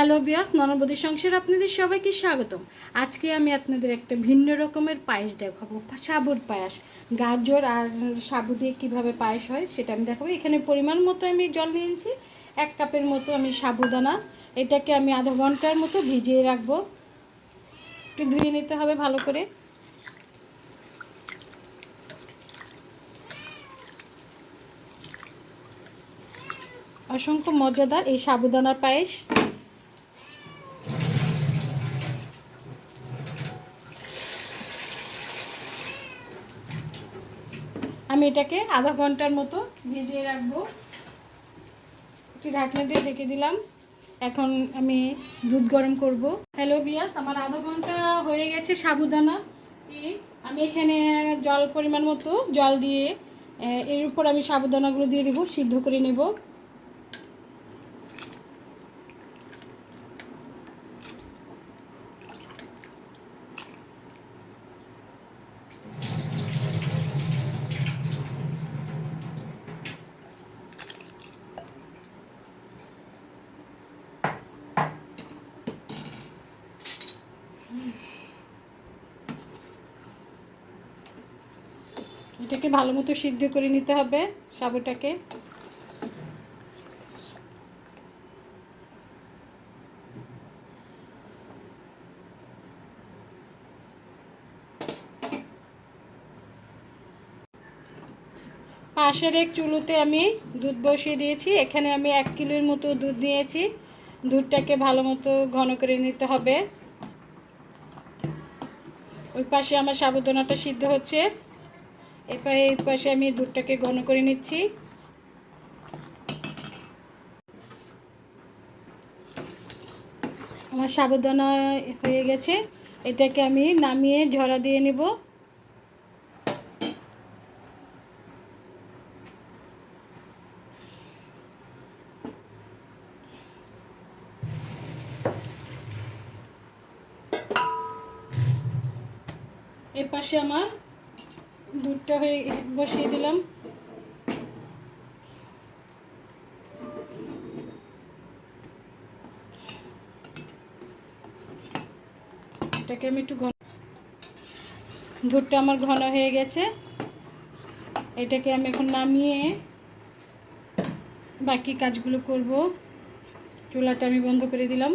Hello বিয়াস ননবদী সংসার আপনাদের সবাইকে স্বাগতম। আজকে আমি আপনাদের একটা ভিন্ন রকমের পায়েস দেখাবো, সাবুর পায়েস। গাজর আর সাবু দিয়ে কীভাবে পায়েস হয় সেটা আমি দেখাবো। এখানে পরিমাণ মতো আমি জল নিয়েছি, এক কাপের মতো আমি সাবুদানা। এটাকে আমি আধা ঘণ্টার মতো ভিজিয়ে রাখব। একটু ধুয়ে নিতে হবে ভালো করে। অসংখ্য মজাদার এই সাবুদানার পায়েস। আমি এটাকে আধা ঘণ্টার মতো ভিজিয়ে রাখব। একটু ঢাকনা দিয়ে ঢেকে দিলাম। এখন আমি দুধ গরম করব। হ্যালো বিয়াস আমার আধা ঘণ্টা হয়ে গেছে সাবুদানা। আমি এখানে জল পরিমাণ মতো জল দিয়ে এর উপর আমি সাবুদানাগুলো দিয়ে দেবো, সিদ্ধ করে নেব। এটাকে ভালো মতো সিদ্ধ করে নিতে হবে, সাবুটাকে। পাশের এক চুলোতে আমি দুধ বসিয়ে দিয়েছি। এখানে আমি এক কিলোর মতো দুধ নিয়েছি। দুধটাকে ভালো মতো ঘন করে নিতে হবে। ওই পাশে আমার সাবুদানাটা সিদ্ধ হচ্ছে। এরপরে এই পাশে আমি দুধটাকে ঘন করে নিচ্ছি। আমার সাবুদানা হয়ে গেছে। এটাকে আমি নামিয়ে ঝরা দিয়ে নেব। এ পাশে আমার দুধটা হয়ে বসিয়ে দিলাম। এটাকে আমি একটু ঘন দুধটা আমার ঘন হয়ে গেছে। এটাকে আমি এখন নামিয়ে বাকি কাজগুলো করব। চুলাটা আমি বন্ধ করে দিলাম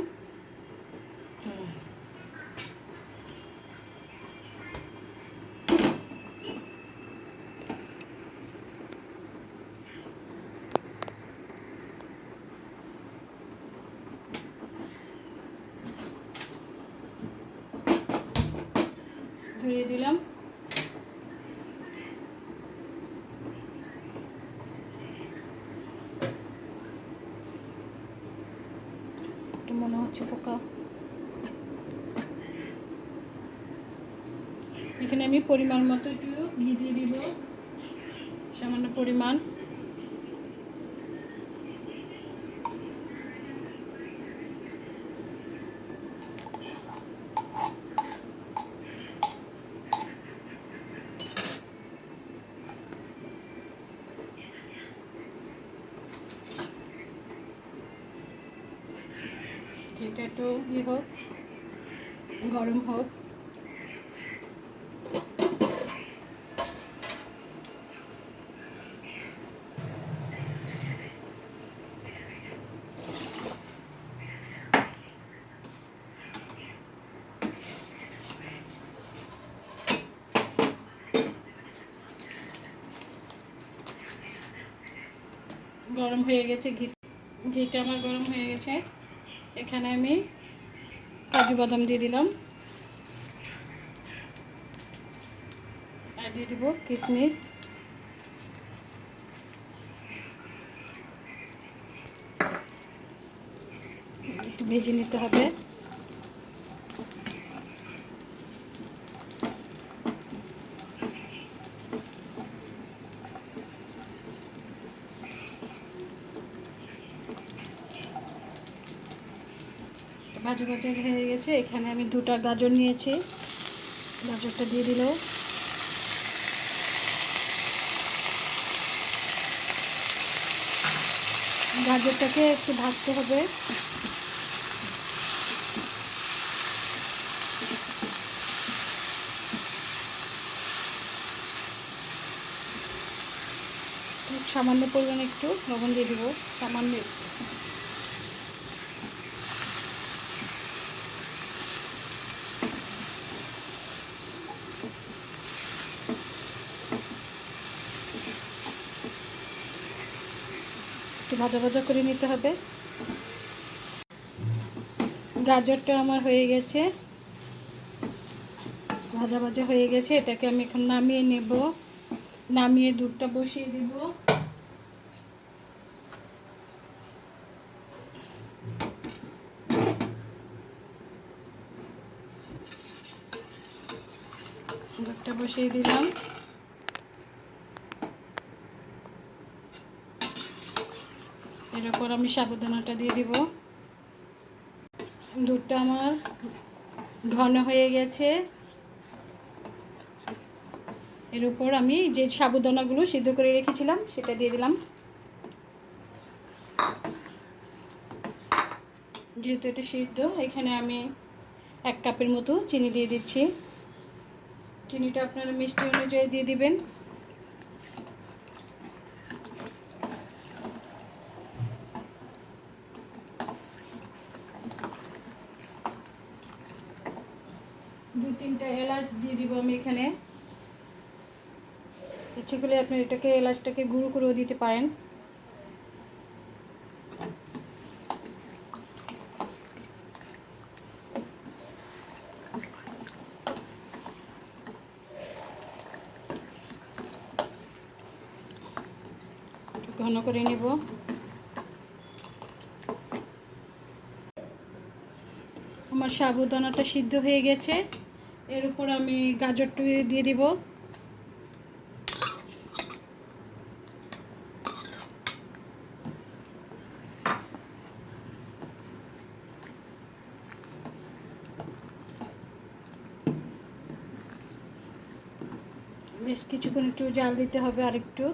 ধরিয়ে দিলাম একটু মনে হচ্ছে ফোকা এখানে আমি পরিমাণ মতো একটু ঘি দিয়ে দিব সামান্য পরিমাণ। এটা একটু ই হোক, গরম হোক। গরম হয়ে গেছে, ঘি ঘিটা আমার গরম হয়ে গেছে। এখানে আমি কাজু বাদাম দিয়ে দিলাম। আর দিয়ে দিব কিশমিশ একটু ভেজে নিতে হবে। গাজর ভাজা হয়ে গেছে এখানে আমি দুটা গাজর নিয়েছি। গাজরটা দিয়ে দিলেও গাজরটাকে একটু ভাজতে হবে। সামান্য পরিমাণে একটু লবণ দিয়ে দেবো। সামান্য একটু। ভাজা ভাজা করে নিতে হবে। গাজরটা আমার হয়ে গেছে। ভাজা ভাজা হয়ে গেছে। এটাকে আমি এখন নামিয়ে নেব। নামিয়ে দুধটা বসিয়ে দিব। দুধটা বসিয়ে দিলাম। এর উপর আমি সাবুদানাটা দিয়ে দিব। দুধটা আমার ঘন হয়ে গেছে। এর উপর আমি যে সাবুদানাগুলো সিদ্ধ করে রেখেছিলাম, সেটা দিয়ে দিলাম। যেহেতু এটা সিদ্ধ, এখানে আমি এক কাপের মতো চিনি দিয়ে দিচ্ছি। চিনিটা আপনারা মিষ্টি অনুযায়ী দিয়ে দিবেন। দু তিনটা এলাচ দিয়ে দিব আমি এখানে। ইচ্ছে করলে আপনি এটাকে, এলাচটাকে গুঁড়ো করেও দিতে পারেন। ঘন করে নেব। আমার সাবুদানাটা সিদ্ধ হয়ে গেছে। এর উপর আমি গাজরটা দিয়ে দিব। বেশ কিছুক্ষণ একটু জাল দিতে হবে আর একটু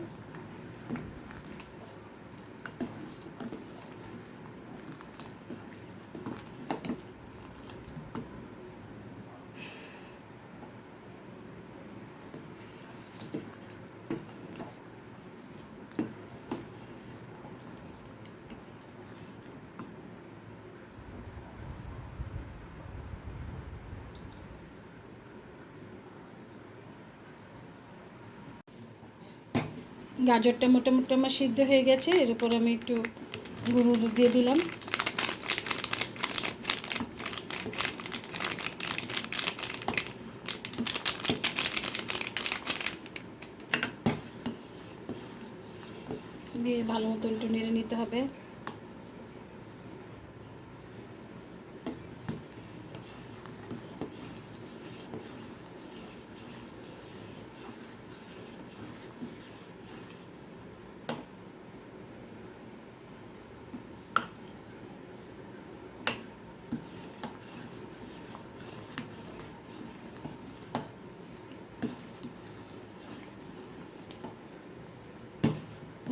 গাজরটা মোটামুটি আমার সিদ্ধ হয়ে গেছে, এর উপর আমি একটু গুঁড়ো দুধ দিয়ে দিলাম। দিয়ে ভালো মতো একটু নেড়ে নিতে হবে।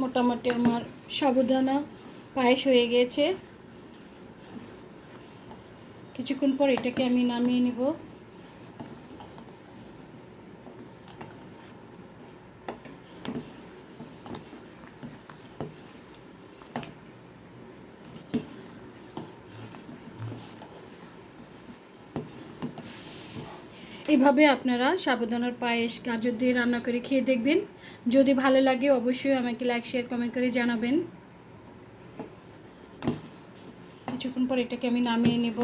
মোটামুটি আমার সাবুদানা পায়েস হয়ে গেছে। কিছুক্ষণ পর এটাকে আমি নামিয়ে নিব। এভাবে আপনারা সাবুদানার পায়েস, গাজর দিয়ে রান্না করে খেয়ে দেখবেন? যদি ভালো লাগে অবশ্যই আমাকে লাইক শেয়ার কমেন্ট করে জানাবেন। কিছুক্ষণ পর এটাকে আমি নামিয়ে নেব।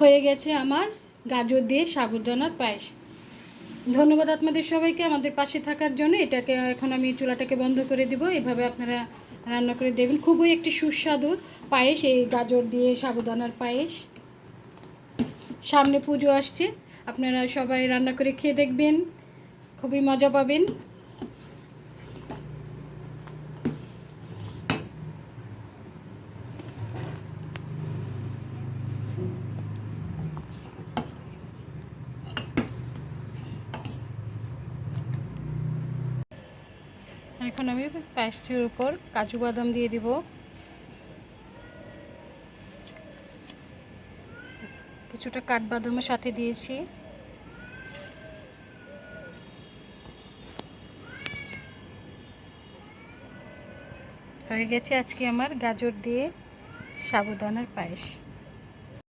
হয়ে গেছে আমার গাজর দিয়ে সাবুদানার পায়েস। ধন্যবাদ আপনাদের সবাইকে আমাদের পাশে থাকার জন্য। এটাকে এখন আমি চুলাটাকে বন্ধ করে দিব। এভাবে আপনারা রান্না করে দেবেন খুবই একটি সুস্বাদু পায়েস, এই গাজর দিয়ে সাবুদানার পায়েস। সামনে পুজো আসছে। আপনারা সবাই রান্না করে খেয়ে দেখবেন। খুবই মজা পাবেন এখন আমি উপর কাজু বাদাম দিয়ে দিব। কিছুটা কাঠবাদামের সাথে দিয়েছি। হয়ে গেছে আজকে আমার গাজর দিয়ে সাবুদানার পায়েস।